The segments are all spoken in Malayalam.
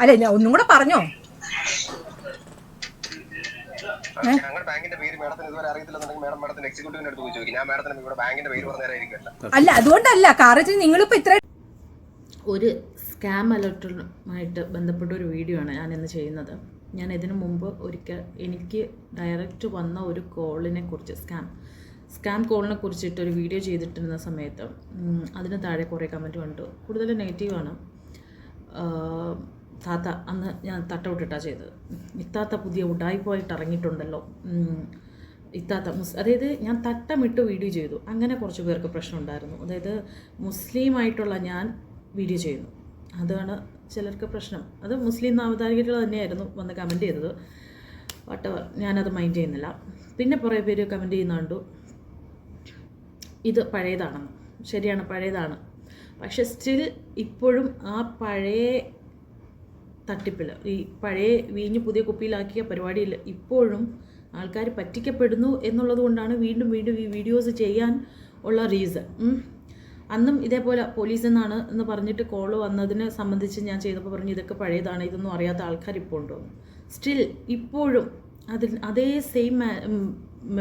അല്ലെ ഞാൻ ഒന്നും കൂടെ പറഞ്ഞോ? അല്ല അതുകൊണ്ടല്ല കാരണം നിങ്ങളിപ്പോ ഇത്ര ഒരു സ്കാം അലർട്ടുമായിട്ട് ബന്ധപ്പെട്ട ഒരു വീഡിയോ ആണ് ഞാൻ ഇന്ന് ചെയ്യുന്നത്. ഞാൻ ഇതിനു മുമ്പ് ഒരിക്കൽ എനിക്ക് ഡയറക്റ്റ് വന്ന ഒരു കോളിനെ കുറിച്ച് സ്കാം സ്കാം കോളിനെ കുറിച്ചിട്ട് ഒരു വീഡിയോ ചെയ്തിട്ടിരുന്ന സമയത്ത് അതിന് താഴെ കുറേ കമന്റ് കണ്ടു. കൂടുതൽ നെഗറ്റീവാണ് താത്ത അന്ന് ഞാൻ തട്ടവിട്ടിട്ടാണ് ചെയ്തത്. ഇത്താത്ത പുതിയ ഉഡായിപ്പായിട്ട് ഇറങ്ങിയിട്ടുണ്ടല്ലോ. ഇത്താത്ത മുസ് അതായത് ഞാൻ തട്ടമിട്ട് വീഡിയോ ചെയ്തു. അങ്ങനെ കുറച്ച് പേർക്ക് പ്രശ്നം ഉണ്ടായിരുന്നു അതായത് മുസ്ലിം ആയിട്ടുള്ള ഞാൻ വീഡിയോ ചെയ്യുന്നു. അതാണ് ചിലർക്ക് പ്രശ്നം. അത് മുസ്ലിം നാമധാരികൾ തന്നെയായിരുന്നു വന്ന് കമന്റ് ചെയ്തത്. വട്ടവർ ഞാനത് മൈൻഡ് ചെയ്യുന്നില്ല. പിന്നെ കുറേ പേര് കമന്റ് ചെയ്യുന്ന കണ്ടു ഇത് പഴയതാണെന്ന്. ശരിയാണ് പഴയതാണ്. പക്ഷെ സ്റ്റിൽ ഇപ്പോഴും ആ പഴയ തട്ടിപ്പിൽ ഈ പഴയ വീഞ്ഞ് പുതിയ കുപ്പിയിലാക്കിയ പരിപാടിയിൽ ഇപ്പോഴും ആൾക്കാർ പറ്റിക്കപ്പെടുന്നു എന്നുള്ളത് കൊണ്ടാണ് വീണ്ടും വീണ്ടും ഈ വീഡിയോസ് ചെയ്യാൻ ഉള്ള റീസൺ അന്നും ഇതേപോലെ പോലീസ് എന്നാണ് എന്ന് പറഞ്ഞിട്ട് കോൾ വന്നതിനെ സംബന്ധിച്ച് ഞാൻ ചെയ്തപ്പോൾ പറഞ്ഞു ഇതൊക്കെ പഴയതാണ് ഇതൊന്നും അറിയാത്ത ആൾക്കാർ ഇപ്പോൾ ഉണ്ടോ? സ്റ്റിൽ ഇപ്പോഴും അതിൽ അതേ സെയിം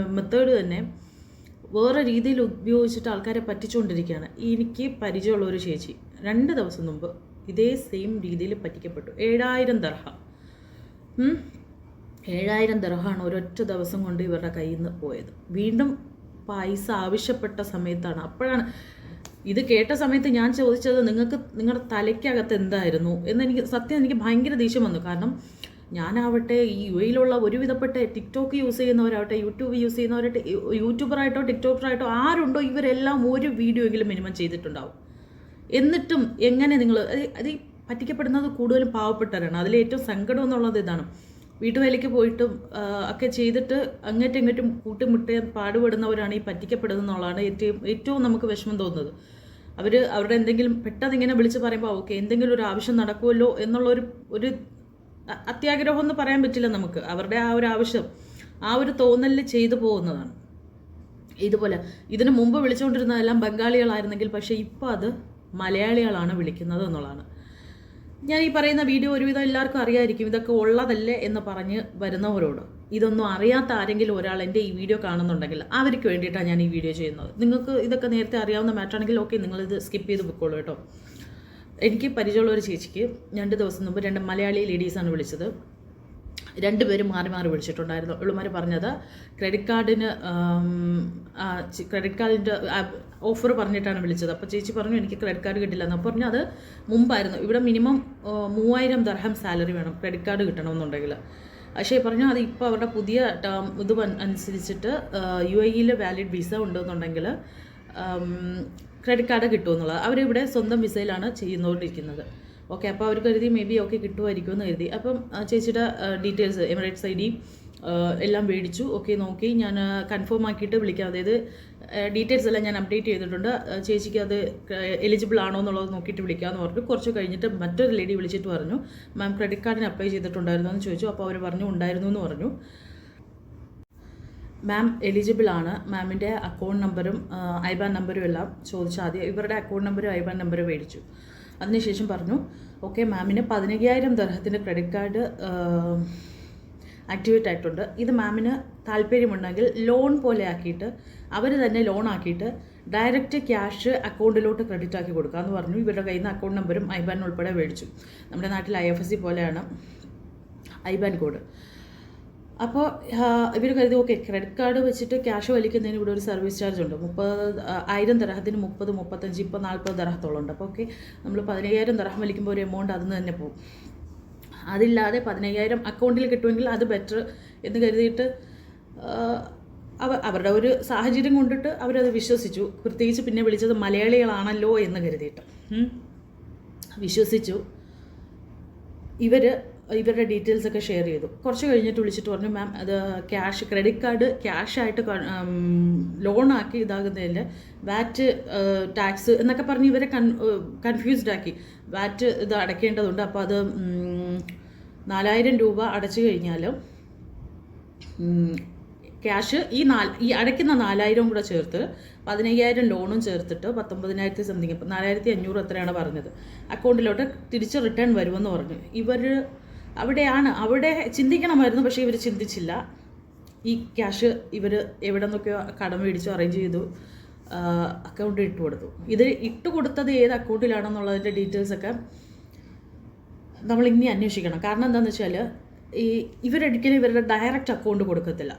മെത്തേഡ് തന്നെ വേറെ രീതിയിൽ ഉപയോഗിച്ചിട്ട് ആൾക്കാരെ പറ്റിച്ചുകൊണ്ടിരിക്കുകയാണ് എനിക്ക് പരിചയമുള്ള ഒരു ചേച്ചി രണ്ട് ദിവസം മുമ്പ് ഇതേ സെയിം രീതിയിൽ പറ്റിക്കപ്പെട്ടു. ഏഴായിരം ദർഹ. ഏഴായിരം ദർഹമാണ് ഒരൊറ്റ ദിവസം കൊണ്ട് ഇവരുടെ കയ്യിൽ നിന്ന് പോയത്. വീണ്ടും പൈസ ആവശ്യപ്പെട്ട സമയത്താണ്. അപ്പോഴാണ് ഇത് കേട്ട സമയത്ത് ഞാൻ ചോദിച്ചത് നിങ്ങൾക്ക് നിങ്ങളുടെ തലയ്ക്കകത്ത് എന്തായിരുന്നു? എന്ന് എനിക്ക് സത്യം എനിക്ക് ഭയങ്കര ദേഷ്യം വന്നു. കാരണം ഞാനാവട്ടെ ഈ യു എയിലുള്ള ഒരുവിധപ്പെട്ട ടിക്ടോക്ക് യൂസ് ചെയ്യുന്നവരാവട്ടെ യൂട്യൂബ് യൂസ് ചെയ്യുന്നവരായിട്ട് യൂട്യൂബറായിട്ടോ ടിക്ടോക്കറായിട്ടോ ആരുണ്ടോ ഇവരെല്ലാം ഒരു വീഡിയോ എങ്കിലും മിനിമം ചെയ്തിട്ടുണ്ടാവും. എന്നിട്ടും എങ്ങനെ നിങ്ങൾ അത് പറ്റിക്കപ്പെടുന്നത് കൂടുതലും പാവപ്പെട്ടവരാണ്. അതിൽ ഏറ്റവും സങ്കടം എന്നുള്ളത് ഇതാണ്. വീട്ടുവേലയ്ക്ക് പോയിട്ടും ഒക്കെ ചെയ്തിട്ട് അങ്ങോട്ടും ഇങ്ങോട്ടും കൂട്ടിമുട്ടിയാൻ പാടുപെടുന്നവരാണ് ഈ പറ്റിക്കപ്പെടുന്നത് എന്നുള്ളതാണ് ഏറ്റവും ഏറ്റവും നമുക്ക് വിഷമം തോന്നുന്നത്. അവർ അവരുടെ എന്തെങ്കിലും പെട്ടെന്ന് ഇങ്ങനെ വിളിച്ച് പറയുമ്പോൾ ഓക്കെ എന്തെങ്കിലും ഒരു ആവശ്യം നടക്കുമല്ലോ എന്നുള്ളൊരു ഒരു അ- അത്യാഗ്രഹം എന്ന് പറയാൻ പറ്റില്ല നമുക്ക്. അവരുടെ ആ ഒരു ആവശ്യം ആ ഒരു തോന്നലിൽ ചെയ്തു പോകുന്നതാണ്. ഇതുപോലെ ഇതിനു മുമ്പ് വിളിച്ചുകൊണ്ടിരുന്നതെല്ലാം ബംഗാളികളായിരുന്നെങ്കിൽ പക്ഷേ ഇപ്പോൾ അത് മലയാളികളാണ് വിളിക്കുന്നത് എന്നുള്ളതാണ്. ഞാൻ ഈ പറയുന്ന വീഡിയോ ഒരുവിധം എല്ലാവർക്കും അറിയായിരിക്കും ഇതൊക്കെ ഉള്ളതല്ലേ എന്ന് പറഞ്ഞ് വരുന്നവരോട്. ഇതൊന്നും അറിയാത്ത ആരെങ്കിലും ഒരാൾ എന്റെ ഈ വീഡിയോ കാണുന്നുണ്ടെങ്കിൽ അവർക്ക് വേണ്ടിയിട്ടാണ് ഞാൻ ഈ വീഡിയോ ചെയ്യുന്നത്. നിങ്ങൾക്ക് ഇതൊക്കെ നേരത്തെ അറിയാവുന്ന മാറ്ററാണെങ്കിൽ ഓക്കെ നിങ്ങളിത് സ്കിപ്പ് ചെയ്ത് പൊക്കോളൂ കേട്ടോ. എനിക്ക് പരിചയമുള്ള ഒരു ചേച്ചിക്ക് രണ്ട് ദിവസം മുമ്പ് രണ്ട് മലയാളി ലേഡീസാണ് വിളിച്ചത്. രണ്ടുപേരും മാറി മാറി വിളിച്ചിട്ടുണ്ടായിരുന്നു. ഉള്ളുമാർ പറഞ്ഞത് ക്രെഡിറ്റ് കാർഡിന് ക്രെഡിറ്റ് കാർഡിന്റെ ഓഫർ പറഞ്ഞിട്ടാണ് വിളിച്ചത്. അപ്പോൾ ചേച്ചി പറഞ്ഞു എനിക്ക് ക്രെഡിറ്റ് കാർഡ് കിട്ടില്ല എന്ന് പറഞ്ഞു അത് മുമ്പായിരുന്നു. ഇവിടെ മിനിമം മൂവായിരം ദർഹം സാലറി വേണം. ക്രെഡിറ്റ് കാർഡ് കിട്ടണമെന്നുണ്ടെങ്കിൽ പക്ഷേ പറഞ്ഞു അത് ഇപ്പോൾ അവരുടെ പുതിയ ടേം ഇത് അനുസരിച്ചിട്ട് യു എയിൽ വാലിഡ് വിസ ഉണ്ടെന്നുണ്ടെങ്കിൽ ക്രെഡിറ്റ് കാർഡ് കിട്ടുമെന്നുള്ളത്. അവരിവിടെ സ്വന്തം വിസയിലാണ് ചെയ്യുന്നുകൊണ്ടിരിക്കുന്നത് ഓക്കെ അപ്പോൾ അവർ കരുതി മേ ബി ഓക്കെ കിട്ടുമായിരിക്കും എന്ന് കരുതി. അപ്പം ചേച്ചിയുടെ ഡീറ്റെയിൽസ് എമിറേറ്റ്സ് ഐ ഡി എല്ലാം മേടിച്ചു. ഓക്കെ നോക്കി. ഞാൻ കൺഫേം ആക്കിയിട്ട് വിളിക്കാം. അതായത് ഡീറ്റെയിൽസ് എല്ലാം ഞാൻ അപ്ഡേറ്റ് ചെയ്തിട്ടുണ്ട്. ചേച്ചിക്ക് അത് എലിജിബിൾ ആണോ എന്നുള്ളത് നോക്കിയിട്ട് വിളിക്കാമെന്ന് പറഞ്ഞു. കുറച്ച് കഴിഞ്ഞിട്ട് മറ്റൊരു ലേഡി വിളിച്ചിട്ട് പറഞ്ഞു മാം ക്രെഡിറ്റ് കാർഡിന് അപ്ലൈ ചെയ്തിട്ടുണ്ടായിരുന്നു എന്ന് ചോദിച്ചു. അപ്പോൾ അവർ പറഞ്ഞു ഉണ്ടായിരുന്നു എന്ന് പറഞ്ഞു. മാം എലിജിബിൾ ആണ്. മാമിന്റെ അക്കൗണ്ട് നമ്പറും ഐബാൻ നമ്പറും എല്ലാം ചോദിച്ചു ആദ്യം ഇവരുടെ അക്കൗണ്ട് നമ്പറും ഐബാൻ നമ്പറും മേടിച്ചു. അതിനുശേഷം പറഞ്ഞു ഓക്കെ മാമിന് പതിനയ്യായിരം ദർഹത്തിന്റെ ക്രെഡിറ്റ് കാർഡ് ആക്ടിവേറ്റ് ആയിട്ടുണ്ട്. ഇത് മാമിന് താല്പര്യമുണ്ടെങ്കിൽ ലോൺ പോലെ ആക്കിയിട്ട് അവർ തന്നെ ലോൺ ആക്കിയിട്ട് ഡയറക്റ്റ് ക്യാഷ് അക്കൗണ്ടിലോട്ട് ക്രെഡിറ്റ് ആക്കി കൊടുക്കുക കൊടുക്കാമെന്ന് പറഞ്ഞു. ഇവരുടെ കയ്യിൽ നിന്ന് അക്കൗണ്ട് നമ്പറും ഐബാൻ ഉൾപ്പെടെ മേടിച്ചു. നമ്മുടെ നാട്ടിൽ ഐ എഫ് എസ് സി പോലെയാണ് ഐബാൻ കോഡ് അപ്പോൾ ഇവർ കരുതി ഓക്കെ ക്രെഡിറ്റ് കാർഡ് വെച്ചിട്ട് ക്യാഷ് വലിക്കുന്നതിന് ഇവിടെ ഒരു സർവീസ് ചാർജ് ഉണ്ട്. മുപ്പത് ആയിരം ദർഹത്തിന് മുപ്പത് മുപ്പത്തഞ്ച് ഇപ്പോൾ നാൽപ്പത് ദർഹത്തോളം ഉണ്ട്. അപ്പോൾ ഓക്കെ നമ്മൾ പതിനയ്യായിരം ദർഹം വലിക്കുമ്പോൾ ഒരു എമൗണ്ട് അതിന് തന്നെ പോകും. അതില്ലാതെ പതിനയ്യായിരം അക്കൗണ്ടിൽ കിട്ടുമെങ്കിൽ അത് ബെറ്റർ എന്ന് കരുതിയിട്ട് അവ അവരുടെ ഒരു സാഹചര്യം കൊണ്ടിട്ട് അവരത് വിശ്വസിച്ചു. പ്രത്യേകിച്ച് പിന്നെ വിളിച്ചത് മലയാളികളാണല്ലോ എന്ന് കരുതിയിട്ട്. വിശ്വസിച്ചു. ഇവർ ഇവരുടെ ഡീറ്റെയിൽസ് ഒക്കെ ഷെയർ ചെയ്തു. കുറച്ച് കഴിഞ്ഞിട്ട് വിളിച്ചിട്ട് പറഞ്ഞു മാം അത് ക്യാഷ് ക്രെഡിറ്റ് കാർഡ് ക്യാഷായിട്ട് ലോണാക്കി ഇതാകുന്നതിൽ വാറ്റ് ടാക്സ് എന്നൊക്കെ പറഞ്ഞ് ഇവരെ കൺ കൺഫ്യൂസ്ഡ് ആക്കി. വാറ്റ് ഇത് അടയ്ക്കേണ്ടതുണ്ട് അപ്പോൾ അത് നാലായിരം രൂപ അടച്ചു കഴിഞ്ഞാൽ ക്യാഷ് ഈ നാല് ഈ അടയ്ക്കുന്ന നാലായിരം കൂടെ ചേർത്ത് പതിനയ്യായിരം ലോണും ചേർത്തിട്ട് പത്തൊമ്പതിനായിരത്തി സംതിങ് നാലായിരത്തി അഞ്ഞൂറ് എത്രയാണ് പറഞ്ഞത്. അക്കൗണ്ടിലോട്ട് തിരിച്ച് റിട്ടേൺ വരുമെന്ന് പറഞ്ഞു. ഇവർ അവിടെയാണ് അവിടെ ചിന്തിക്കണമായിരുന്നു പക്ഷേ ഇവർ ചിന്തിച്ചില്ല. ഈ ക്യാഷ് ഇവർ എവിടെ നിന്നൊക്കെയോ കടം മേടിച്ചു അറേഞ്ച് ചെയ്തു അക്കൗണ്ടിൽ ഇട്ട് കൊടുത്തു. ഇത് ഇട്ട് കൊടുത്തത് ഏത് അക്കൗണ്ടിലാണെന്നുള്ളതിന്റെ ഡീറ്റെയിൽസൊക്കെ നമ്മൾ ഇനി അന്വേഷിക്കണം. കാരണം എന്താണെന്ന് വെച്ചാൽ ഈ ഇവരൊരിക്കലും ഇവരുടെ ഡയറക്റ്റ് അക്കൗണ്ട് കൊടുക്കത്തില്ല.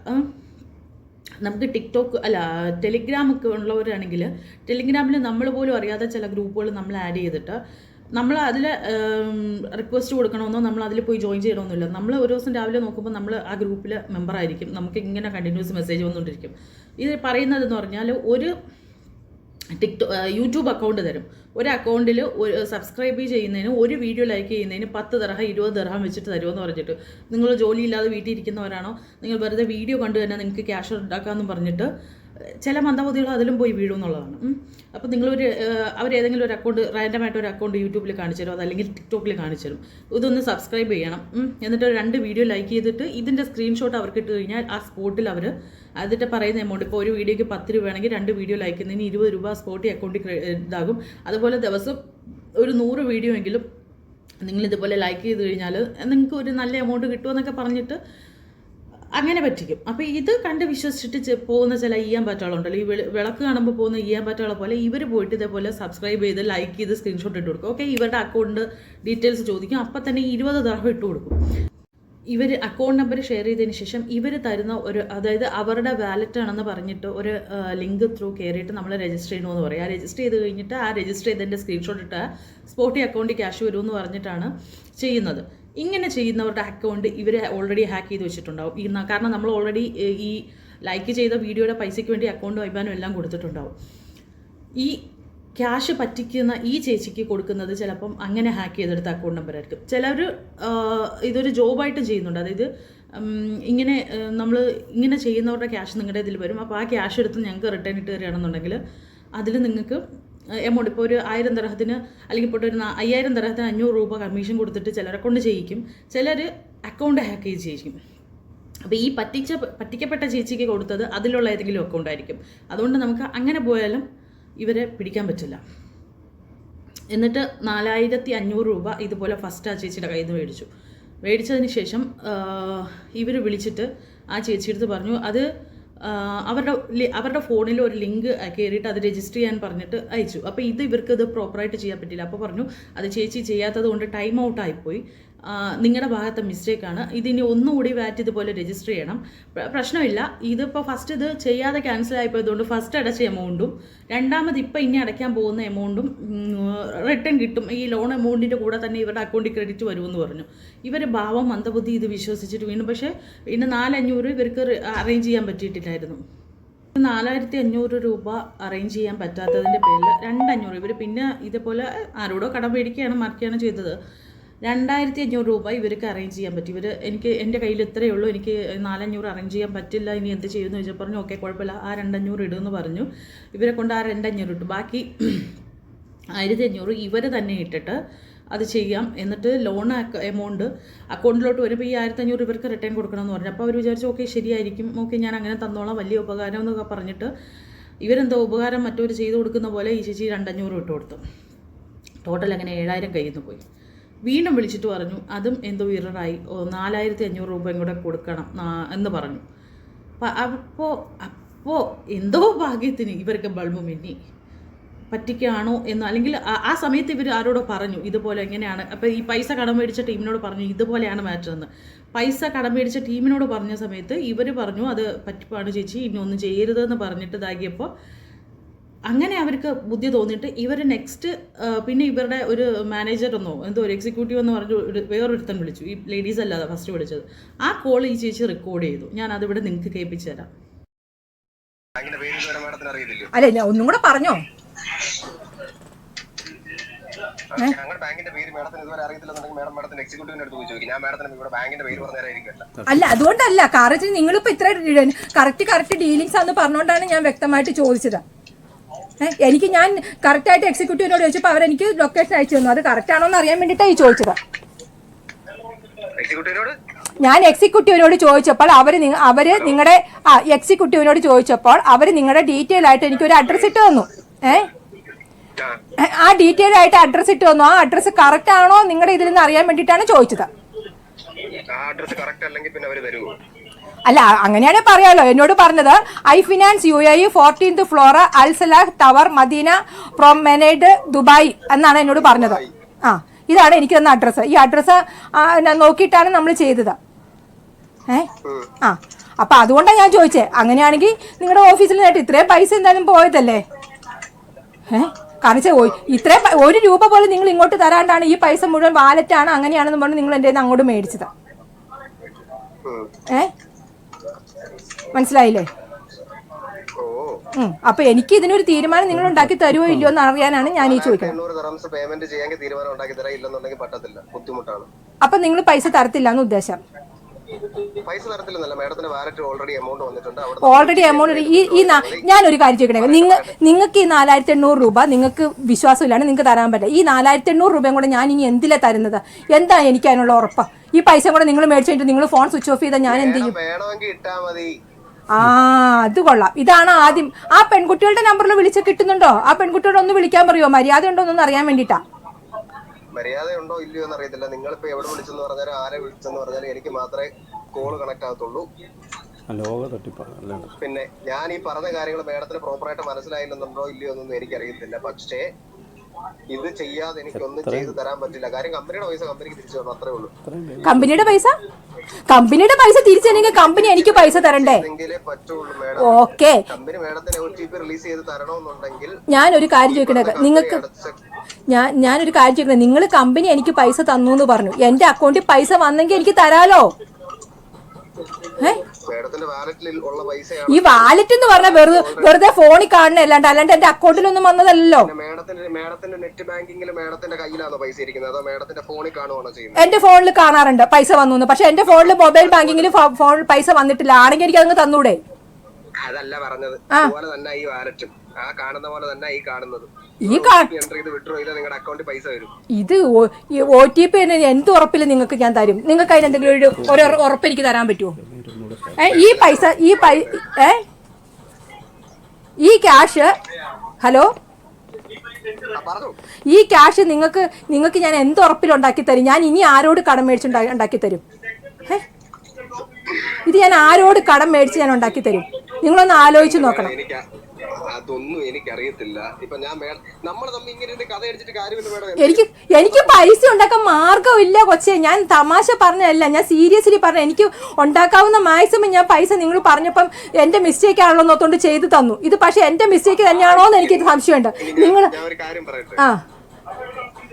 നമുക്ക് ടിക്ടോക്ക് അല്ല ടെലിഗ്രാം ഒക്കെ ഉള്ളവരാണെങ്കിൽ ടെലിഗ്രാമിൽ നമ്മൾ പോലും അറിയാത്ത ചില ഗ്രൂപ്പുകൾ നമ്മൾ ആഡ് ചെയ്തിട്ട് നമ്മൾ അതിൽ റിക്വസ്റ്റ് കൊടുക്കണമെന്നോ നമ്മൾ അതിൽ പോയി ജോയിൻ ചെയ്യണമെന്നില്ല. നമ്മൾ ഒരു ദിവസം രാവിലെ നോക്കുമ്പോൾ നമ്മൾ ആ ഗ്രൂപ്പിൽ മെമ്പർ ആയിരിക്കും. നമുക്ക് ഇങ്ങനെ കണ്ടിന്യൂസ് മെസ്സേജ് വന്നുകൊണ്ടിരിക്കും ഇത് പറയുന്നതെന്ന് പറഞ്ഞാൽ ഒരു ടിക്ടോ യൂട്യൂബ് അക്കൗണ്ട് തരും. ഒരു അക്കൗണ്ടിൽ ഒരു സബ്സ്ക്രൈബ് ചെയ്യുന്നതിന് ഒരു വീഡിയോ ലൈക്ക് ചെയ്യുന്നതിന് പത്ത് ദർഹം ഇരുപത് ദർഹം വെച്ചിട്ട് തരുമെന്ന് പറഞ്ഞിട്ട് നിങ്ങൾ ജോലിയില്ലാതെ വീട്ടിൽ ഇരിക്കുന്നവരാണോ നിങ്ങൾ വെറുതെ വീഡിയോ കണ്ടു തന്നെ നിങ്ങൾക്ക് ക്യാഷ് ഉണ്ടാക്കാമെന്ന് പറഞ്ഞിട്ട് ചില മന്ദബുദ്ധികൾ അതിലും പോയി വീഴും എന്നുള്ളതാണ്. അപ്പം നിങ്ങളൊരു അവർ ഏതെങ്കിലും ഒരു അക്കൗണ്ട് റാൻഡമായിട്ട് ഒരു അക്കൗണ്ട് യൂട്യൂബിൽ കാണിച്ചു തരും അതല്ലെങ്കിൽ ടിക്ടോക്കിൽ കാണിച്ചു തരും. ഇതൊന്ന് സബ്സ്ക്രൈബ് ചെയ്യണം. എന്നിട്ട് രണ്ട് വീഡിയോ ലൈക്ക് ചെയ്തിട്ട് ഇതിന്റെ സ്ക്രീൻഷോട്ട് അവർക്ക് ഇട്ട് കഴിഞ്ഞാൽ ആ സ്പോട്ടിൽ അവർ അതിട്ട് പറയുന്ന എമൗണ്ട് ഇപ്പോൾ ഒരു വീഡിയോയ്ക്ക് പത്ത് രൂപയാണെങ്കിൽ രണ്ട് വീഡിയോ ലൈക്ക് ചെയ്യുന്നതിന് ഇരുപത് രൂപ സ്പോട്ടിൽ അക്കൗണ്ടിൽ ഇതാകും. അതുപോലെ ദിവസം ഒരു നൂറ് വീഡിയോ എങ്കിലും നിങ്ങൾ ഇതുപോലെ ലൈക്ക് ചെയ്ത് കഴിഞ്ഞാൽ നിങ്ങൾക്ക് ഒരു നല്ല എമൗണ്ട് കിട്ടുമെന്നൊക്കെ പറഞ്ഞിട്ട് അങ്ങനെ പറ്റിക്കും. അപ്പോൾ ഇത് കണ്ട് വിശ്വസിച്ചിട്ട് പോകുന്ന ചില ഈയാൻ പറ്റാളുണ്ടല്ലോ ഈ വിളക്ക് കാണുമ്പോൾ പോകുന്ന ഈയാൻ പറ്റാളെ പോലെ ഇവർ പോയിട്ട് ഇതേപോലെ സബ്സ്ക്രൈബ് ചെയ്ത് ലൈക്ക് ചെയ്ത് സ്ക്രീൻഷോട്ട് ഇട്ട് കൊടുക്കും. ഓക്കെ ഇവരുടെ അക്കൗണ്ട് ഡീറ്റെയിൽസ് ചോദിക്കും. അപ്പം തന്നെ ഇരുപത് ദർഹം ഇട്ട് കൊടുക്കും. ഇവർ അക്കൗണ്ട് നമ്പർ ഷെയർ ചെയ്തതിന് ശേഷം ഇവർ തരുന്ന ഒരു അതായത് അവരുടെ വാലറ്റ് ആണെന്ന് പറഞ്ഞിട്ട് ഒരു ലിങ്ക് ത്രൂ കയറിയിട്ട് നമ്മൾ രജിസ്റ്റർ ചെയ്യണമെന്ന് പറയും. ആ രജിസ്റ്റർ ചെയ്ത് കഴിഞ്ഞിട്ട് ആ രജിസ്റ്റർ ചെയ്തതിന്റെ സ്ക്രീൻഷോട്ട് ഇട്ട് സ്പോട്ടി അക്കൗണ്ടിൽ ക്യാഷ് വരുമെന്ന് പറഞ്ഞിട്ടാണ് ചെയ്യുന്നത്. ഇങ്ങനെ ചെയ്യുന്നവരുടെ അക്കൗണ്ട് ഇവർ ഓൾറെഡി ഹാക്ക് ചെയ്ത് വെച്ചിട്ടുണ്ടാവും. ഈ കാരണം നമ്മൾ ഓൾറെഡി ഈ ലൈക്ക് ചെയ്ത വീഡിയോയുടെ പൈസയ്ക്ക് വേണ്ടി അക്കൗണ്ട് വൈബാനും എല്ലാം കൊടുത്തിട്ടുണ്ടാവും. ഈ ക്യാഷ് പറ്റിക്കുന്ന ഈ ചേച്ചിക്ക് കൊടുക്കുന്നത് ചിലപ്പം അങ്ങനെ ഹാക്ക് ചെയ്തെടുത്ത അക്കൗണ്ട് നമ്പർ ആയിരിക്കും. ചിലർ ഇതൊരു ജോബായിട്ടും ചെയ്യുന്നുണ്ട്. അതായത് ഇങ്ങനെ നമ്മൾ ഇങ്ങനെ ചെയ്യുന്നവരുടെ ക്യാഷ് നിങ്ങളുടെ ഇതിൽ വരും. അപ്പോൾ ആ ക്യാഷ് എടുത്ത് ഞങ്ങൾക്ക് റിട്ടേൺ ഇട്ട് തരികയാണെന്നുണ്ടെങ്കിൽ അതിൽ നിങ്ങൾക്ക് എമൗണ്ട് ഇപ്പോൾ ഒരു ആയിരം തരഹത്തിന് അല്ലെങ്കിൽ ഇപ്പോൾ ഒരു അയ്യായിരം തരഹത്തിന് അഞ്ഞൂറ് രൂപ കമ്മീഷൻ കൊടുത്തിട്ട് ചിലരെ കൊണ്ട് ചെയ്യിക്കും. ചിലർ അക്കൗണ്ട് ഹാക്ക് ചെയ്ത് ചെയ്യിക്കും. അപ്പോൾ ഈ പറ്റിച്ച പറ്റിക്കപ്പെട്ട ചേച്ചിക്ക് കൊടുത്തത് അതിലുള്ള ഏതെങ്കിലും അക്കൗണ്ട് ആയിരിക്കും. അതുകൊണ്ട് നമുക്ക് അങ്ങനെ പോയാലും ഇവരെ പിടിക്കാൻ പറ്റില്ല. എന്നിട്ട് നാലായിരത്തി അഞ്ഞൂറ് രൂപ ഇതുപോലെ ഫസ്റ്റ് ആ ചേച്ചിയുടെ കയ്യിൽ നിന്ന് മേടിച്ചു. മേടിച്ചതിന് ശേഷം ഇവർ വിളിച്ചിട്ട് ആ ചേച്ചിയെടുത്ത് പറഞ്ഞു അത് അവരുടെ അവരുടെ ഫോണിൽ ഒരു ലിങ്ക് കയറിയിട്ട് അത് രജിസ്റ്റർ ചെയ്യാൻ പറഞ്ഞിട്ട് അയച്ചു. അപ്പോൾ ഇത് ഇവർക്ക് ഇത് പ്രോപ്പറായിട്ട് ചെയ്യാൻ പറ്റില്ല അപ്പോൾ പറഞ്ഞു അത് ചേച്ചി ചെയ്യാത്തത് കൊണ്ട് ടൈം ഔട്ട് ആയിപ്പോയി. നിങ്ങളുടെ ഭാഗത്തെ മിസ്റ്റേക്കാണ് ഇതിനി ഒന്നുകൂടി വാറ്റ് ഇതുപോലെ രജിസ്റ്റർ ചെയ്യണം. പ്രശ്നമില്ല. ഇതിപ്പോൾ ഫസ്റ്റ് ഇത് ചെയ്യാതെ ക്യാൻസൽ ആയിപ്പോയതുകൊണ്ട് ഫസ്റ്റ് അടച്ച എമൗണ്ടും രണ്ടാമത് ഇപ്പം ഇനി അടയ്ക്കാൻ പോകുന്ന എമൗണ്ടും റിട്ടേൺ കിട്ടും. ഈ ലോൺ എമൗണ്ടിന്റെ കൂടെ തന്നെ ഇവരുടെ അക്കൗണ്ടിൽ ക്രെഡിറ്റ് വരുമെന്ന് പറഞ്ഞു. ഇവർ ഭാവം മന്ദബുദ്ധി ഇത് വിശ്വസിച്ചിട്ട് വീണ്ടും പക്ഷേ പിന്നെ നാലഞ്ഞൂറ് ഇവർക്ക് അറേഞ്ച് ചെയ്യാൻ പറ്റിയിട്ടില്ലായിരുന്നു. നാലായിരത്തി അഞ്ഞൂറ് രൂപ അറേഞ്ച് ചെയ്യാൻ പറ്റാത്തതിന്റെ പേരിൽ രണ്ടഞ്ഞൂറ്. ഇവർ പിന്നെ ഇതേപോലെ ആരോടോ കടം മേടിക്കുകയാണ് മറിക്കുകയാണ് ചെയ്തത്. രണ്ടായിരത്തി അഞ്ഞൂറ് രൂപ ഇവർക്ക് അറേഞ്ച് ചെയ്യാൻ പറ്റും. ഇവർ എനിക്ക് എന്റെ കയ്യിൽ ഇത്രയേ ഉള്ളൂ എനിക്ക് നാലഞ്ഞൂറ് അറേഞ്ച് ചെയ്യാൻ പറ്റില്ല ഇനി എന്ത് ചെയ്യുമെന്ന് ചോദിച്ചാൽ പറഞ്ഞു ഓക്കെ കുഴപ്പമില്ല. ആ രണ്ടഞ്ഞൂറ് ഇടുമെന്ന് പറഞ്ഞു. ഇവരെ കൊണ്ട് ആ രണ്ടഞ്ഞൂറ് ഇട്ടു. ബാക്കി ആയിരത്തി അഞ്ഞൂറ് ഇവർ തന്നെ ഇട്ടിട്ട് അത് ചെയ്യാം. എന്നിട്ട് ലോൺ എമൗണ്ട് അക്കൗണ്ടിലോട്ട് വരുമ്പോൾ ഈ ആയിരത്തി അഞ്ഞൂറ് ഇവർക്ക് റിട്ടേൺ കൊടുക്കണമെന്ന് പറഞ്ഞു. അപ്പോൾ അവർ വിചാരിച്ചു ഓക്കെ ശരിയായിരിക്കും. ഓക്കെ ഞാൻ അങ്ങനെ തന്നോളാം. വലിയ ഉപകാരം എന്നൊക്കെ പറഞ്ഞിട്ട് ഇവരെന്തോ ഉപകാരം മറ്റൊരു ചെയ്തു കൊടുക്കുന്ന പോലെ ഈ ചേച്ചി രണ്ടഞ്ഞൂറ് ഇട്ട് കൊടുത്തു. ടോട്ടൽ അങ്ങനെ ഏഴായിരം കയ്യിൽ നിന്ന് പോയി. വീണ്ടും വിളിച്ചിട്ട് പറഞ്ഞു അതും എന്തോ ഇററായി നാലായിരത്തി അഞ്ഞൂറ് രൂപയും കൂടെ കൊടുക്കണം എന്ന് പറഞ്ഞു. അപ്പോൾ അപ്പോൾ എന്തോ ഭാഗ്യത്തിന് ഇവർക്ക് ബൾബ് മിന്നി പറ്റിക്കാണോ എന്ന് അല്ലെങ്കിൽ ആ- സമയത്ത് ഇവർ ആരോടോ പറഞ്ഞു ഇതുപോലെ എങ്ങനെയാണ്? അപ്പോൾ ഈ പൈസ കടം മേടിച്ച ടീമിനോട് പറഞ്ഞു ഇതുപോലെയാണ് മാറ്റർ എന്ന്. പൈസ കടം മേടിച്ച ടീമിനോട് പറഞ്ഞ സമയത്ത് ഇവർ പറഞ്ഞു അത് പറ്റിപ്പാണ് ചേച്ചി ഇനി ഒന്നും ചെയ്യരുതെന്ന് പറഞ്ഞിട്ട് ഇതാക്കിയപ്പോൾ അങ്ങനെ അവർക്ക് ബുദ്ധി തോന്നിയിട്ട് ഇവർ നെക്സ്റ്റ് പിന്നെ ഇവരുടെ ഒരു മാനേജർ എന്നോ എന്തോ ഒരു എക്സിക്യൂട്ടീവ് എന്ന് പറഞ്ഞു ഒരു വേറൊരുത്തൻ വിളിച്ചു. ഈ ലേഡീസ് അല്ലാതെ ഫസ്റ്റ് വിളിച്ചത്. ആ കോൾ ഈ ചേച്ചി റെക്കോർഡ് ചെയ്തു. ഞാൻ അതിവിടെ നിങ്ങൾക്ക് കേൾപ്പിച്ചു തരാം. ബാങ്കിന്റെ പേര് ഇതുവരെ മാഡത്തിന് അല്ല ഇല്ല, ഒന്നും കൂടെ പറഞ്ഞോ? ബാങ്കിന്റെ പേര് മാഡത്തിന് ഇതുവരെ അറിയത്തില്ലെന്നുണ്ടെങ്കിൽ മാഡം മാഡത്തിന്റെ എക്സിക്യൂട്ടീവിന്റെ അടുത്ത് പോയി ചോദിക്കും. ഞാൻ മാഡത്തിന് ഇവിടെ ബാങ്കിന്റെ പേര് പറഞ്ഞ നേരമായിരിക്കുമല്ല അല്ല അതുകൊണ്ടല്ല. കാരണം നിങ്ങളിപ്പോ ഇത്ര കറക്റ്റ് കറക്റ്റ് ഡീലിങ്സ് ആണെന്ന് പറഞ്ഞുകൊണ്ടാണ് ഞാൻ വ്യക്തമായിട്ട് ചോദിച്ചത്. എനിക്ക് ഞാൻ കറക്റ്റ് ആയിട്ട് എക്സിക്യൂട്ടീവിനോട് ചോദിച്ചപ്പോൾ അവരെനിക്ക് ലൊക്കേഷൻ അയച്ചു തന്നു. അത് കറക്റ്റ് ആണോന്ന് അറിയാൻ വേണ്ടിയിട്ടാണ് ഈ ചോദിച്ചത്. ഞാൻ എക്സിക്യൂട്ടീവിനോട് ചോദിച്ചപ്പോൾ അവർ അവർ നിങ്ങളുടെ ആ എക്സിക്യൂട്ടീവിനോട് ചോദിച്ചപ്പോൾ അവർ നിങ്ങളുടെ ഡീറ്റെയിൽ ആയിട്ട് എനിക്ക് ഒരു അഡ്രസ്സ് ഇട്ട് തന്നു. ഏഹ് ആ. ആ ഡീറ്റെയിൽ ആയിട്ട് അഡ്രസ്സ് ഇട്ട് തന്നു. ആ അഡ്രസ്സ് കറക്റ്റ് ആണോ നിങ്ങളുടെ ഇതിൽ നിന്ന് അറിയാൻ വേണ്ടിയിട്ടാണ് ചോദിച്ചത്. ആ അഡ്രസ്സ് കറക്റ്റ് അല്ലെങ്കിൽ പിന്നെ അവർ തരുമോ അല്ല അങ്ങനെയാണേ പറയാലോ. എന്നോട് പറഞ്ഞത് I finance U A E fourteenth floor Al Salah tower Madina promenade Dubai എന്നാണ് എന്നോട് പറഞ്ഞത്. ആ ഇതാണ് എനിക്ക് തന്ന അഡ്രസ്സ്. ഈ അഡ്രസ്സ് നോക്കിയിട്ടാണ് നമ്മൾ ചെയ്തത്. ഏ? ആ അപ്പൊ അതുകൊണ്ടാണ് ഞാൻ ചോദിച്ചേ. അങ്ങനെയാണെങ്കിൽ നിങ്ങളുടെ ഓഫീസിൽ നിന്നായിട്ട് ഇത്രയും പൈസ എന്തായാലും പോയതല്ലേ? ഏ? കാരണം ഇത്രയും ഒരു രൂപ പോലും നിങ്ങൾ ഇങ്ങോട്ട് തരാണ്ടാണ് ഈ പൈസ മുഴുവൻ വാലറ്റാണ് അങ്ങനെയാണെന്ന് പറഞ്ഞ് നിങ്ങൾ എന്റെ അങ്ങോട്ട് മേടിച്ചത്. ഉം. മനസ്സിലായില്ലേ. അപ്പൊ എനിക്ക് ഇതിനൊരു തീരുമാനം നിങ്ങൾ ഉണ്ടാക്കി തരുമോ ഇല്ലയോ എന്ന് അറിയാനാണ് ഞാൻ ഈ ചോദിക്കുന്നത്. അപ്പൊ നിങ്ങൾ പൈസ തരത്തില്ല എന്ന് ഉദ്ദേശം? ഓൾറെഡി എമൗണ്ട് ഈ ഞാനൊരു കാര്യം ചോദിക്കണേ നിങ്ങൾ നിങ്ങൾക്ക് ഈ നാലായിരത്തി എണ്ണൂറ് രൂപ നിങ്ങൾക്ക് വിശ്വാസമില്ലാണ് നിങ്ങൾക്ക് തരാൻ പറ്റില്ല. ഈ നാലായിരത്തി എണ്ണൂറ് രൂപയും കൂടെ ഞാൻ ഇനി എന്തിലാ തരുന്നത്? എന്താ എനിക്ക് അതിനുള്ള ഉറപ്പ്? ഈ പൈസ കൂടെ നിങ്ങൾ മേടിച്ചു നിങ്ങൾ ഫോൺ സ്വിച്ച് ഓഫ് ചെയ്താൽ ഞാൻ എന്ത് ചെയ്യും? ആ അത് കൊള്ളാം. ഇതാണ് ആദ്യം. ആ പെൺകുട്ടികളുടെ നമ്പറിൽ വിളിച്ച് കിട്ടുന്നുണ്ടോ? ആ പെൺകുട്ടിയോട് ഒന്ന് വിളിക്കാൻ പറയുമോ മര്യാദ ഉണ്ടോ എന്നൊന്ന് അറിയാൻ വേണ്ടിട്ടാ. മര്യാദയുണ്ടോ ഇല്ലയോ എന്ന് അറിയത്തില്ല നിങ്ങളിപ്പോ എവിടെ വിളിച്ചെന്ന് പറഞ്ഞാലും ആരെ വിളിച്ചെന്ന് പറഞ്ഞാലും എനിക്ക് മാത്രമേ കോൾ കണക്ട് ആകത്തുള്ളൂ. ലോക തട്ടിപ്പാണ്. പിന്നെ ഞാൻ ഈ പറഞ്ഞ കാര്യങ്ങൾ മേഡത്തിന് പ്രോപ്പറായിട്ട് മനസ്സിലായില്ലെന്നുണ്ടോ ഇല്ലയോ എന്നൊന്നും എനിക്കറിയത്തില്ല. പക്ഷേ ഇത് ചെയ്യാതെ എനിക്ക് ഒന്നും ചെയ്തു തരാൻ പറ്റില്ല. കാര്യം കമ്പനിയുടെ പൈസ കമ്പനിക്ക് തിരിച്ചു തരണം. അത്രേ ഉള്ളൂ. കമ്പനിയുടെ പൈസ? കമ്പനിയുടെ പൈസ തിരിച്ചെങ്കിൽ കമ്പനി എനിക്ക് പൈസ തരണ്ടേ? ഓക്കെ. കമ്പനി റിലീസ് ചെയ്ത് തരണമെന്നുണ്ടെങ്കിൽ ഞാൻ ഒരു കാര്യം ചോദിക്കണേ നിങ്ങൾക്ക് ഞാൻ ഞാനൊരു കാര്യം ചോദിക്കണേ നിങ്ങൾ കമ്പനി എനിക്ക് പൈസ തന്നു എന്ന് പറഞ്ഞു. എന്റെ അക്കൗണ്ടിൽ പൈസ വന്നെങ്കിൽ എനിക്ക് തരാലോ? ഏ? ഈ വാലറ്റ് എന്ന് പറഞ്ഞാൽ വെറുതെ വെറുതെ ഫോണിൽ കാണണ അല്ലാണ്ട് അല്ലാണ്ട് എന്റെ അക്കൗണ്ടിലൊന്നും വന്നതല്ലോ മാഡത്തിന്റെ നെറ്റ് ബാങ്കിങ്ങിൽ മാഡത്തിന്റെ കയ്യിലാണോ പൈസ ഇരിക്കുന്നത്? അതോ മാഡത്തിന്റെ ഫോണിൽ കാണുവാണോ ചെയ്യുന്നത്? എന്റെ ഫോണിൽ കാണാറുണ്ട്. പൈസ വന്നു പക്ഷെ എന്റെ ഫോണിൽ മൊബൈൽ ബാങ്കിങ്ങിൽ ഫോണിൽ പൈസ വന്നിട്ടില്ല. ആണെങ്കിൽ എനിക്ക് അങ്ങ് തന്നൂടെ? അതല്ല പറഞ്ഞത്. അതുപോലെ തന്നെ ഈ വാലറ്റും ആ കാണുന്ന പോലെ തന്നെ ഈ കാണുന്നത്. ഈ ഇത് ഒ ടി പി എന്ത് ഉറപ്പിൽ നിങ്ങൾക്ക് ഞാൻ തരും? നിങ്ങൾക്ക് അതിന് എന്തെങ്കിലും ഒരു ഒരു ഉറപ്പ് എനിക്ക് തരാൻ പറ്റുമോ ഏ ഈ പൈസ ഈ പൈ ഏ? ഈ ക്യാഷ് ഹലോ? ഈ ക്യാഷ് നിങ്ങൾക്ക് നിങ്ങൾക്ക് ഞാൻ എന്ത് ഉറപ്പിൽ ഉണ്ടാക്കി തരും? ഞാൻ ഇനി ആരോട് കടം മേടിച്ച് ഉണ്ടാക്കി തരും? ഏ ഇത് ഞാൻ ആരോട് കടം മേടിച്ച് ഞാൻ ഉണ്ടാക്കി തരും? നിങ്ങളൊന്ന് ആലോചിച്ച് നോക്കണം. അതൊന്നും എനിക്കറിയത്തില്ല. ഇപ്പൊ ഞാൻ മേഡം നമ്മൾ തമ്മിൽ ഇങ്ങനെ കഥ അടിച്ചിട്ട് കാര്യമില്ല മേഡം എനിക്ക് എനിക്ക് പൈസ ഉണ്ടാക്കാൻ മാർഗമില്ല കൊച്ചേ. ഞാൻ തമാശ പറഞ്ഞതല്ല. ഞാൻ സീരിയസ്ലി പറഞ്ഞ എനിക്ക് ഉണ്ടാക്കാവുന്ന മാക്സിമം ഞാൻ പൈസ നിങ്ങൾ പറഞ്ഞപ്പം എന്റെ മിസ്റ്റേക്ക് ആണല്ലോ എന്നോത്തോണ്ട് ചെയ്തു തന്നു. ഇത് പക്ഷെ എന്റെ മിസ്റ്റേക്ക് തന്നെയാണോ എന്ന് എനിക്ക് സംശയമുണ്ട്. നിങ്ങൾ ഞാൻ ഒരു കാര്യം പറയട്ടെ? ആ.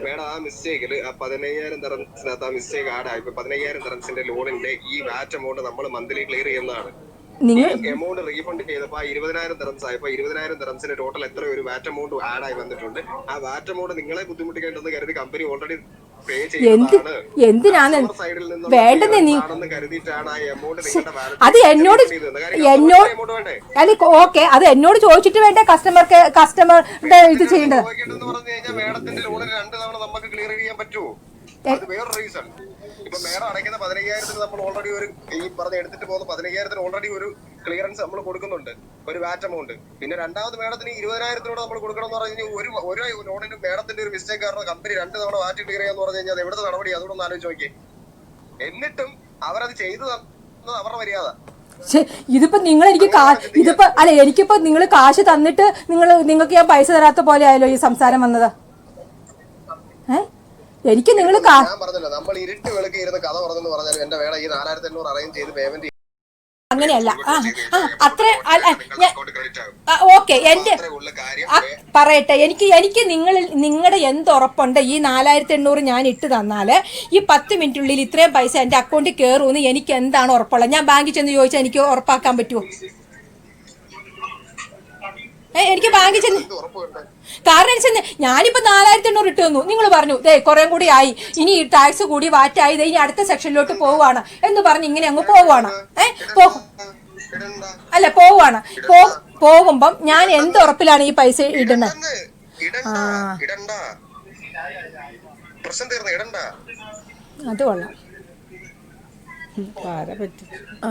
മേഡം ആ മിസ്റ്റേക്കിൽ ആ പതിനയ്യായിരം തെറംസിനകത്ത് ആ മിസ്റ്റേക്ക് ആഡ് ആയി. പതിനയ്യായിരം തെറംസിന്റെ ലോണിന്റെ ഈ വാറ്റ് എമൗണ്ട് നമ്മൾ മന്ത്ലി ക്ലിയർ ചെയ്യുന്നതാണ്. നിങ്ങൾ എമൗണ്ട് റീഫണ്ട് ചെയ്തപ്പോ ഇരുപതിനായിരം തെറംസ് ആയപ്പോ ഇരുപതിനായിരം തെറംസിന്റെ ടോട്ടൽ എത്ര ഒരു വാറ്റ് എമൗണ്ട് ആഡ് ആയി വന്നിട്ടുണ്ട്. ആ വാറ്റ് എമൗണ്ട് നിങ്ങളെ ബുദ്ധിമുട്ടിക്കേണ്ടെന്ന് കരുതി കമ്പനി ഓൾറെഡി പേ എന്ത് എന്തിനാണ് വേണ്ടെന്നേ നീ അത് എന്നോട് എന്നോട് അല്ല ഓക്കെ അത് എന്നോട് ചോദിച്ചിട്ട് വേണ്ട കസ്റ്റമർക്ക് കസ്റ്റമറുടെ ഇത് ചെയ്യേണ്ടത്? അത് വേറെ റീസൺ ഇപ്പൊ മേഡം അടയ്ക്കുന്ന പതിനയ്യായിരത്തിന് നമ്മൾ ഓൾറെഡി ഒരു ഈ പറഞ്ഞ എടുത്തിട്ട് പോകുന്ന പതിനയ്യായിരത്തിന് ഓൾറെഡി ഒരു ക്ലിയറൻസ് നമ്മൾ കൊടുക്കുന്നുണ്ട്. ഒരു വാറ്റ് എമൗണ്ട് പിന്നെ രണ്ടാമത് മേഡത്തിന് ഇരുപതിനായിരത്തിനോട് നമ്മൾ കൊടുക്കണം എന്ന് പറഞ്ഞു കഴിഞ്ഞാൽ ഒരു ഒരു ലോണിന് മേഡത്തിന്റെ ഒരു മിസ്റ്റേക്ക് കാരണം കമ്പനി രണ്ട് തവണ വാറ്റ് ക്ലിയർ ചെയ്യാന്ന് പറഞ്ഞു കഴിഞ്ഞാൽ അത് എവിടുത്തെ നടപടി? അതുകൊണ്ടൊന്ന് ആലോചിച്ച് നോക്കിയേ. എന്നിട്ടും അവരത് ചെയ്തു തന്നത് അവരുടെ മര്യാദ. ഇതിപ്പോ നിങ്ങൾ എനിക്ക് ഇതിപ്പോ അല്ല എനിക്കിപ്പോ നിങ്ങൾ കാശ് തന്നിട്ട് നിങ്ങൾ നിങ്ങൾക്ക് ഞാൻ പൈസ തരാത്ത പോലെ ആയല്ലോ ഈ സംസാരം വന്നത്? ഏ എനിക്ക് നിങ്ങൾ ഞാൻ പറഞ്ഞല്ലോ നമ്മൾ ഇരുട്ട് വെളുക്കി ഇരുന്ന് കഥ പറഞ്ഞെന്ന് പറഞ്ഞാൽ എന്റെ വേണം ഈ നാലായിരത്തി എണ്ണൂറ് അറേഞ്ച് ചെയ്ത് പേയ്മെന്റ് അങ്ങനെയല്ല. ആ ആ അത്ര ഓക്കെ എന്റെ പറയട്ടെ എനിക്ക് എനിക്ക് നിങ്ങളിൽ നിങ്ങളുടെ എന്ത് ഉറപ്പുണ്ട്? ഈ നാലായിരത്തി എണ്ണൂറ് ഞാൻ ഇട്ട് തന്നാൽ ഈ പത്ത് മിനിറ്റിനുള്ളിൽ ഇത്രയും പൈസ എന്റെ അക്കൗണ്ടിൽ കയറുമെന്ന് എനിക്ക് എന്താണ് ഉറപ്പുള്ളത്? ഞാൻ ബാങ്കിൽ ചെന്ന് ചോദിച്ചാൽ എനിക്ക് ഉറപ്പാക്കാൻ പറ്റുമോ എനിക്ക് ബാങ്കിൽ ചെന്ന് കാരണം വെച്ചാൽ ഞാനിപ്പോ നാലായിരത്തി എണ്ണൂറ് ഇട്ട് തന്നു. നിങ്ങൾ പറഞ്ഞു ദേ കുറേ കൂടി ആയി. ഇനി ടാക്സ് കൂടി വാറ്റായി. ദേ ഇനി അടുത്ത സെക്ഷനിലോട്ട് പോവുകയാണ്. എന്ന് പറഞ്ഞ് ഇങ്ങനെ അങ്ങ് പോവാണ് ഏ പോ. അല്ല പോവാണ് പോ പോകുമ്പം ഞാൻ എന്ത് ഉറപ്പിലാണ് ഈ പൈസ ഇടുന്നത്? അത് കൊള്ളാം. ആ.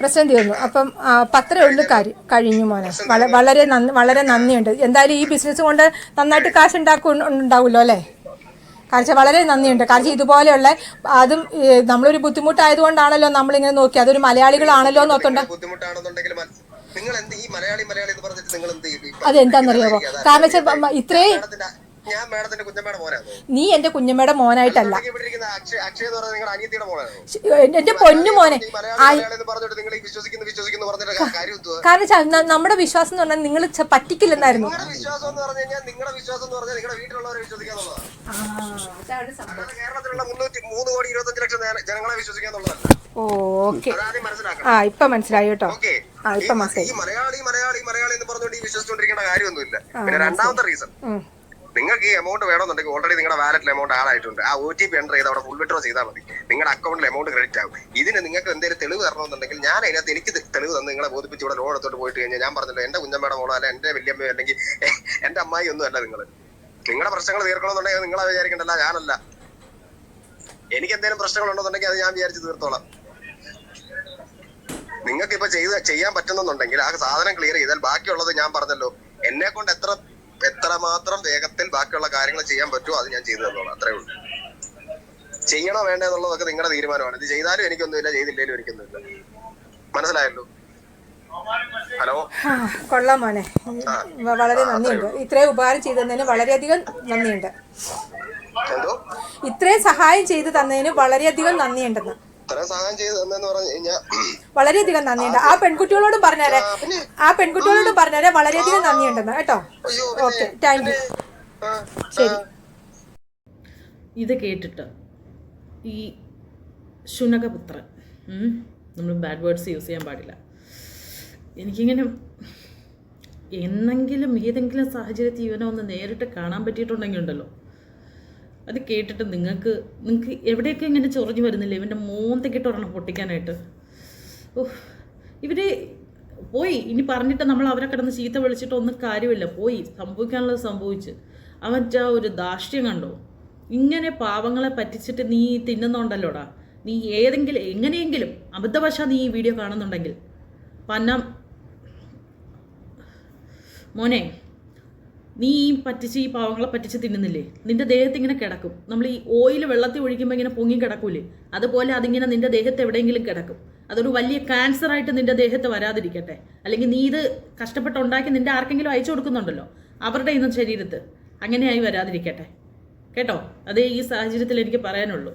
പ്രശ്നം തീർന്നു. അപ്പം പത്രേ ഉള്ളു കാര്യം. കഴിഞ്ഞു മോനെ. വള- വളരെ നന്ദി വളരെ നന്ദിയുണ്ട്. എന്തായാലും ഈ ബിസിനസ് കൊണ്ട് നന്നായിട്ട് കാശ് ഉണ്ടാക്കും ഉണ്ടാവുമല്ലോ അല്ലേ? കാരണം വളരെ നന്ദിയുണ്ട്. കാരണം ഇതുപോലെയുള്ള അതും നമ്മളൊരു ബുദ്ധിമുട്ടായതുകൊണ്ടാണല്ലോ നമ്മളിങ്ങനെ നോക്കി. അതൊരു മലയാളികളാണല്ലോ നോക്കണ്ട അതെന്താന്നറിയാമോ അതെന്താണെന്നറിയാമോ കാരണം വെച്ചാൽ ഇത്രയും ഞാൻ മാഡത്തിന്റെ കുഞ്ഞമ്മയുടെ മോനാണോ? നീ എന്റെ കുഞ്ഞമ്മയുടെ മോനായിട്ടല്ല. എന്റെ പൊന്നു മോനെ കാരണം വെച്ചാൽ നമ്മുടെ വിശ്വാസം എന്ന് പറഞ്ഞാൽ നിങ്ങൾ പറ്റിക്കില്ലെന്നായിരുന്നു. ഓക്കെ. ആ ഇപ്പൊ മനസ്സിലായി കേട്ടോ. ആ ഇപ്പൊ മനസ്സിലായി. മലയാളി മലയാളി മലയാളി എന്ന് പറഞ്ഞുകൊണ്ട് ഈ വിശ്വസിച്ചുകൊണ്ടിരിക്കേണ്ട കാര്യമൊന്നുമില്ല. പിന്നെ രണ്ടാമത്തെ റീസൺ. നിങ്ങൾക്ക് ഈ എമൗണ്ട് വേണമെന്നുണ്ടെങ്കിൽ ഓൾറെഡി നിങ്ങളുടെ വാലറ്റിൽ എമൗണ്ട് ആളായിട്ടുണ്ട്. ആ ഒ ടി പി എന്റർ ചെയ്ത് അവിടെ ഫുൾ വിഡ്രോ ചെയ്താൽ മതി. നിങ്ങളുടെ അക്കൗണ്ടിൽ എമൗണ്ട് ക്രെഡിറ്റ് ആകും ഇതിന് നിങ്ങൾക്ക് എന്തെങ്കിലും തെളിവ് തരണമെന്നുണ്ടെങ്കിൽ ഞാൻ അതിനകത്ത് എനിക്ക് തെളിവ് തന്ന് നിങ്ങളെ ബോധിപ്പിച്ച് ഇവിടെ ലോൺ എടുത്തോട്ട് പോയിട്ട് കഴിഞ്ഞാൽ ഞാൻ പറഞ്ഞല്ലോ എന്റെ കുഞ്ഞമ്മയുടെ മോളോ അല്ല എന്റെ വല്യമ്മയോ അല്ലെങ്കിൽ എന്റെ അമ്മായി ഒന്നും അല്ല നിങ്ങൾ നിങ്ങളുടെ പ്രശ്നങ്ങൾ തീർക്കണമെന്നുണ്ടെങ്കിൽ നിങ്ങളെ വിചാരിക്കണ്ടല്ല ഞാനല്ല. എനിക്ക് എന്തെങ്കിലും പ്രശ്നങ്ങൾ ഉണ്ടെന്നുണ്ടെങ്കിൽ അത് ഞാൻ വിചാരിച്ച് തീർത്തോളാം. നിങ്ങൾക്ക് ഇപ്പൊ ചെയ്ത് ചെയ്യാൻ പറ്റുന്നുണ്ടെങ്കിൽ ആ സാധനം ക്ലിയർ ചെയ്താൽ ബാക്കിയുള്ളത് ഞാൻ പറഞ്ഞല്ലോ എന്നെ കൊണ്ട് എത്ര എത്ര മാത്രം വേഗത്തിൽ ബാക്കിയുള്ള കാര്യങ്ങൾ ചെയ്യാൻ പറ്റുമോ അത് ഞാൻ ചെയ്തു തന്നോളാം. അത്രേ ഉള്ളൂ. ചെയ്യണോ വേണ്ടേ എന്നുള്ളതൊക്കെ നിങ്ങളുടെ തീരുമാനമാണ്. ഇത് ചെയ്താലും എനിക്കൊന്നുമില്ല ചെയ്തില്ലേലും എനിക്കൊന്നുമില്ല. മനസ്സിലായല്ലോ? ഹലോ? കൊള്ളാം മോനെ. വളരെ നന്ദിയുണ്ട്. ഇത്രയും ഉപകാരം ചെയ്തു തന്നതിന് വളരെയധികം നന്ദിയുണ്ട്. ഇത്രയും സഹായം ചെയ്തു തന്നതിന് വളരെയധികം നന്ദിയുണ്ടെന്ന്. ഇത്രയും സഹായം ചെയ്ത് തന്നെന്ന് പറഞ്ഞു കഴിഞ്ഞാൽ വളരെയധികം നന്ദിയുണ്ട്. ആ പെൺകുട്ടികളോടും പറഞ്ഞേരെ ആ പെൺകുട്ടികളോടും പറഞ്ഞേരെ വളരെയധികം നന്ദിയുണ്ടെന്ന് കേട്ടോ? Okay thank you. ആ, ശരി. ഇത് കേട്ടിട്ട് ഈ ശുനകപുത്രൻ നമ്മൾ ബാഡ് വേർഡ്സ് യൂസ് ചെയ്യാൻ പാടില്ല. എനിക്കിങ്ങനെ എന്നെങ്കിലും ഏതെങ്കിലും സാഹചര്യത്തിൽ ഇവനെ ഒന്ന് നേരിട്ട് കാണാൻ പറ്റിയിട്ടുണ്ടെങ്കിൽ ഉണ്ടല്ലോ. അത് കേട്ടിട്ട് നിങ്ങൾക്ക് നിങ്ങൾക്ക് എവിടെയൊക്കെ ഇങ്ങനെ ചൊറിഞ്ഞു വരുന്നില്ല? ഇവന്റെ മോന്തക്കിട്ട് ഒരെണ്ണം പൊട്ടിക്കാനായിട്ട്. ഓഹ് ഇവർ പോയി. ഇനി പറഞ്ഞിട്ട് നമ്മൾ അവരെ കിടന്ന് ചീത്ത വിളിച്ചിട്ട് ഒന്നും കാര്യമില്ല. പോയി. സംഭവിക്കാനുള്ളത് സംഭവിച്ച്. അവന്റെ ആ ഒരു ദാഷ്ട്യം കണ്ടോ. ഇങ്ങനെ പാവങ്ങളെ പറ്റിച്ചിട്ട് നീ തിന്നുന്നുണ്ടല്ലോടാ? നീ ഏതെങ്കിലും എങ്ങനെയെങ്കിലും അബദ്ധവശാ നീ ഈ വീഡിയോ കാണുന്നുണ്ടെങ്കിൽ. പന്നം മോനെ നീ ഈ പറ്റിച്ച് ഈ പാവങ്ങളെ പറ്റിച്ച് തിന്നുന്നില്ലേ? നിന്റെ ദേഹത്ത് ഇങ്ങനെ കിടക്കും. നമ്മൾ ഈ ഓയിൽ വെള്ളത്തിൽ ഒഴിക്കുമ്പോൾ ഇങ്ങനെ പൊങ്ങി കിടക്കൂലേ? അതുപോലെ അതിങ്ങനെ നിന്റെ ദേഹത്ത് എവിടെയെങ്കിലും കിടക്കും. അതൊരു വലിയ ക്യാൻസർ ആയിട്ട് നിന്റെ ദേഹത്ത് വരാതിരിക്കട്ടെ. അല്ലെങ്കിൽ നീ ഇത് കഷ്ടപ്പെട്ട് ഉണ്ടാക്കി നിന്റെ ആർക്കെങ്കിലും അയച്ചു കൊടുക്കുന്നുണ്ടല്ലോ. അവരുടെ ഇന്നും ശരീരത്ത് അങ്ങനെയായി വരാതിരിക്കട്ടെ. കേട്ടോ? അതേ ഈ സാഹചര്യത്തിൽ എനിക്ക് പറയാനുള്ളൂ.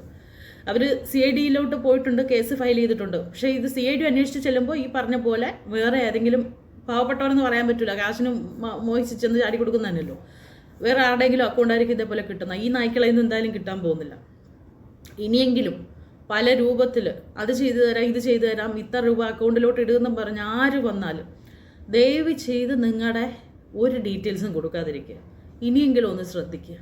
അവർ സി ഐ ഡിയിലോട്ട് പോയിട്ടുണ്ട് കേസ് ഫയൽ ചെയ്തിട്ടുണ്ട്. പക്ഷേ ഇത് സി ഐ ഡി അന്വേഷിച്ച് ചെല്ലുമ്പോൾ ഈ പറഞ്ഞ പോലെ വേറെ ഏതെങ്കിലും പാവപ്പെട്ടവരെന്ന് പറയാൻ പറ്റില്ല കാശിന് മോഹിച്ചെന്ന് മോഹിച്ച് ചെന്ന് ചാടി കൊടുക്കുന്നതന്നല്ലോ വേറെ ആരുടെയെങ്കിലും അക്കൗണ്ട് ആയിരിക്കും ഇതേപോലെ കിട്ടുന്ന ഈ നായ്ക്കളെ നിന്ന് എന്തായാലും കിട്ടാൻ പോകുന്നില്ല. ഇനിയെങ്കിലും പല രൂപത്തിൽ അത് ചെയ്തു തരാം ഇത് ചെയ്തു തരാം ഇത്ര രൂപ അക്കൗണ്ടിലോട്ട് ഇടുമെന്നും പറഞ്ഞ് ആര് വന്നാലും ദയവ് ചെയ്ത് നിങ്ങളുടെ ഒരു ഡീറ്റെയിൽസും കൊടുക്കാതിരിക്കുക. ഇനിയെങ്കിലും ഒന്ന് ശ്രദ്ധിക്കുക.